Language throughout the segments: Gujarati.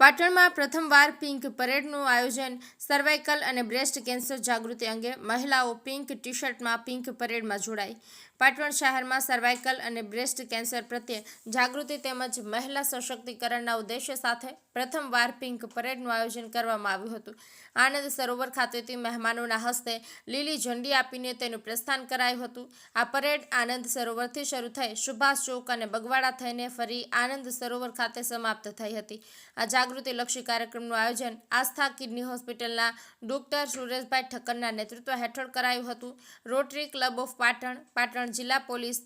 પાટણમાં પ્રથમવાર પિંક પરેડનું આયોજન, સર્વાઇકલ અને બ્રેસ્ટ કેન્સર જાગૃતિ અંગે મહિલાઓ પિંક ટી શર્ટમાં પિંક પરેડમાં જોડાઈ. પાટણ શહેરમાં સર્વાઇકલ અને બ્રેસ્ટ કેન્સર પ્રત્યે જાગૃતિ તેમજ મહિલા સશક્તિકરણના ઉદ્દેશ્ય સાથે પ્રથમવાર પિંક પરેડનું આયોજન કરવામાં આવ્યું હતું. આનંદ સરોવર ખાતેથી મહેમાનોના હસ્તે લીલી ઝંડી આપીને તેનું પ્રસ્થાન કરાયું હતું. આ પરેડ આનંદ સરોવરથી શરૂ થઈ સુભાષ ચોક અને બગવાડા થઈને ફરી આનંદ સરોવર ખાતે સમાપ્ત થઈ હતી. આ જાગૃતિલક્ષી કાર્યક્રમનું આયોજન આસ્થા કિડની હોસ્પિટલના ડોક્ટર સુરેશભાઈ ઠક્કરના નેતૃત્વ હેઠળ કરાયું હતું. Rotary club of Patan Patan જિલ્લા પોલીસ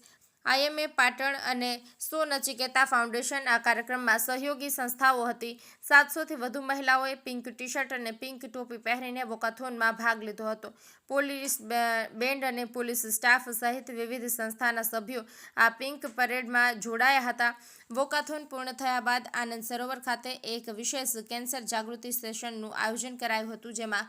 આઈએમએ પાટણ અને સો નચિકેતા ફાઉન્ડેશન આ કાર્યક્રમમાં સહયોગી સંસ્થાઓ હતી. સાતસોથી વધુ મહિલાઓએ પિંક ટી શર્ટ અને પિંક ટોપી પહેરીને વોકાથોનમાં ભાગ લીધો હતો. પોલીસ બેન્ડ અને પોલીસ સ્ટાફ સહિત વિવિધ સંસ્થાના સભ્યો આ પિંક પરેડમાં જોડાયા હતા. વોકાથોન પૂર્ણ થયા બાદ આનંદ સરોવર ખાતે એક વિશેષ કેન્સર જાગૃતિ સેશનનું આયોજન કરાયું હતું, જેમાં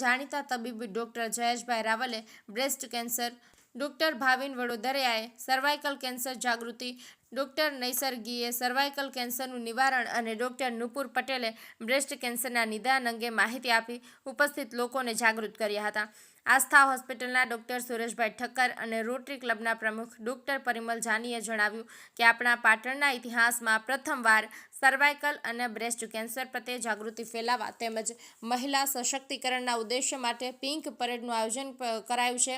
જાણીતા તબીબ ડોક્ટર જયેશભાઈ રાવલે બ્રેસ્ટ કેન્સર ડોક્ટર ભાવિન વડોદરિયાએ સર્વાઇકલ કેન્સર જાગૃતિ, ડૉક્ટર નૈસર્ગીએ સર્વાઇકલ કેન્સરનું નિવારણ અને ડોક્ટર નુપુર પટેલે બ્રેસ્ટ કેન્સરના નિદાન અંગે માહિતી આપી ઉપસ્થિત લોકોને જાગૃત કર્યા હતા. આસ્થા હોસ્પિટલના ડૉક્ટર સુરેશભાઈ ઠક્કર અને રોટરી ક્લબના પ્રમુખ ડૉક્ટર પરિમલ જાનીએ જણાવ્યું કે આપણા પાટણના ઇતિહાસમાં પ્રથમવાર સર્વાઇકલ અને બ્રેસ્ટ કેન્સર પ્રત્યે જાગૃતિ ફેલાવવા તેમજ મહિલા સશક્તિકરણના ઉદ્દેશ્ય માટે પિંક પરેડનું આયોજન કરાયું છે.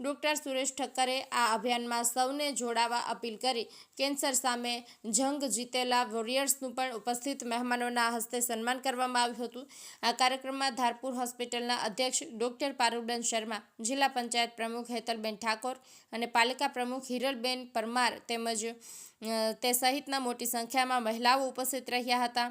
ડૉક્ટર સુરેશ ઠક્કરે આ અભિયાનમાં સૌને જોડાવા અપીલ કરી. કેન્સર સામે જંગ જીતેલા વોરિયર્સનું પણ ઉપસ્થિત મહેમાનોના હસ્તે સન્માન કરવામાં આવ્યું હતું. આ કાર્યક્રમમાં ધારપુર હોસ્પિટલના અધ્યક્ષ ડોક્ટર પારુલબેન શર્મા, જિલ્લા પંચાયત પ્રમુખ હેતલબેન ઠાકોર અને પાલિકા પ્રમુખ હિરલબેન પરમાર તેમજ તે સહિતના મોટી સંખ્યામાં મહિલાઓ ઉપસ્થિત રહ્યા હતા.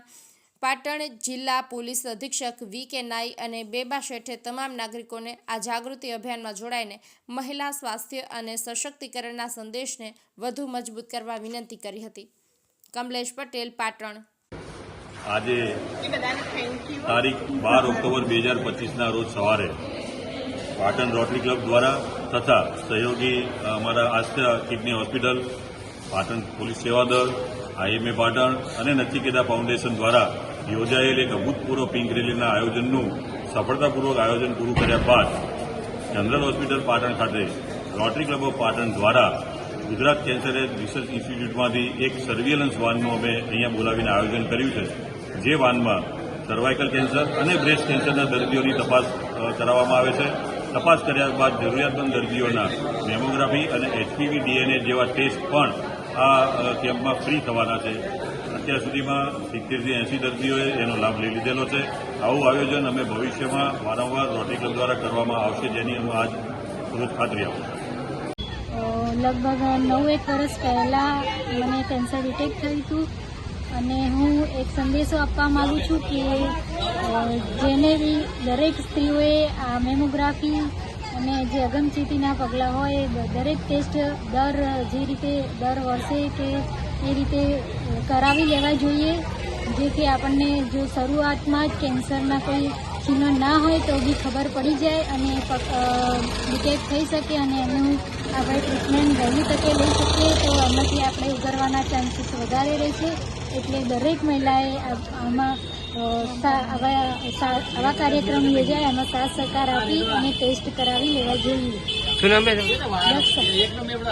પાટણ જિલ્લા પોલીસ અધિક્ષક વી કે નાઈ અને બેબા શેઠે તમામ નાગરિકોને આ જાગૃતિ અભિયાનમાં જોડાઈને મહિલા સ્વાસ્થ્ય અને સશક્તિકરણના સંદેશને વધુ મજબૂત કરવા વિનંતી કરી હતી. કમલેશ પટેલ, પાટણ. આજે તારીખ બાર ઓક્ટોબર બે હજાર પચીસના રોજ સવારે પાટણ રોટરી ક્લબ દ્વારા તથા સહયોગી અમારા Astha kidney hospital, Patan police સેવા દળ, આઈએમએ પાટણ અને નચિકેતા ફાઉન્ડેશન દ્વારા યોજાયેલ એક અભૂતપૂર્વ પિંક રેલીના આયોજનનું સફળતાપૂર્વક આયોજન પૂરું કર્યા બાદ જનરલ હોસ્પિટલ પાટણ ખાતે રોટરી ક્લબ ઓફ પાટણ દ્વારા ગુજરાત કેન્સર રિસર્ચ ઇન્સ્ટિટ્યૂટમાંથી એક સર્વેલન્સ વાનનું અમે અહીંયા બોલાવીને આયોજન કર્યું છે. જે વાનમાં સર્વાઇકલ કેન્સર અને બ્રેસ્ટ કેન્સરના દર્દીઓની તપાસ કરાવવામાં આવે છે. તપાસ કર્યા બાદ જરૂરિયાતમંદ દર્દીઓના મેમોગ્રાફી અને એચપીવી ડીએનએ જેવા ટેસ્ટ પણ આ કેમ્પમાં ફ્રી થવાના છે. અત્યાર સુધીમાં સિત્તેરથી એંસી દર્દીઓએ એનો લાભ લઈ લીધેલો છે. આવું આયોજન અમે ભવિષ્યમાં વારંવાર રોટરી ક્લબ દ્વારા કરવામાં આવશે જેની અમે આજ રોજ ખાતરી આપું લગભગ નવ એક વર્ષ પહેલાં મને કેન્સર ડિટેક્ટ થયું હતું. અને હું એક સંદેશો આપવા માગું છું કે જેને બી દરેક સ્ત્રીઓએ આ મેમોગ્રાફી અને જે અગમચેતીના પગલાં હોય દરેક ટેસ્ટ દર જે રીતે દર વર્ષે કે એ રીતે કરાવી લેવા જોઈએ જેથી આપણને જો શરૂઆતમાં જ કેન્સરના કોઈ ચિહ્નો ના હોય તો બી ખબર પડી જાય અને ડિટેક્ટ થઈ શકે અને એનું આપણે ટ્રીટમેન્ટ વહેલી તકે લઈ શકીએ તો એમાંથી આપણે ઉગરવાના ચાન્સીસ વધારે રહે છે. એટલે દરેક મહિલાએ આમાં આવા આવા કાર્યક્રમ યોજાય એમાં સાથ સહકાર આપી અને ટેસ્ટ કરાવી લેવા જોઈએ.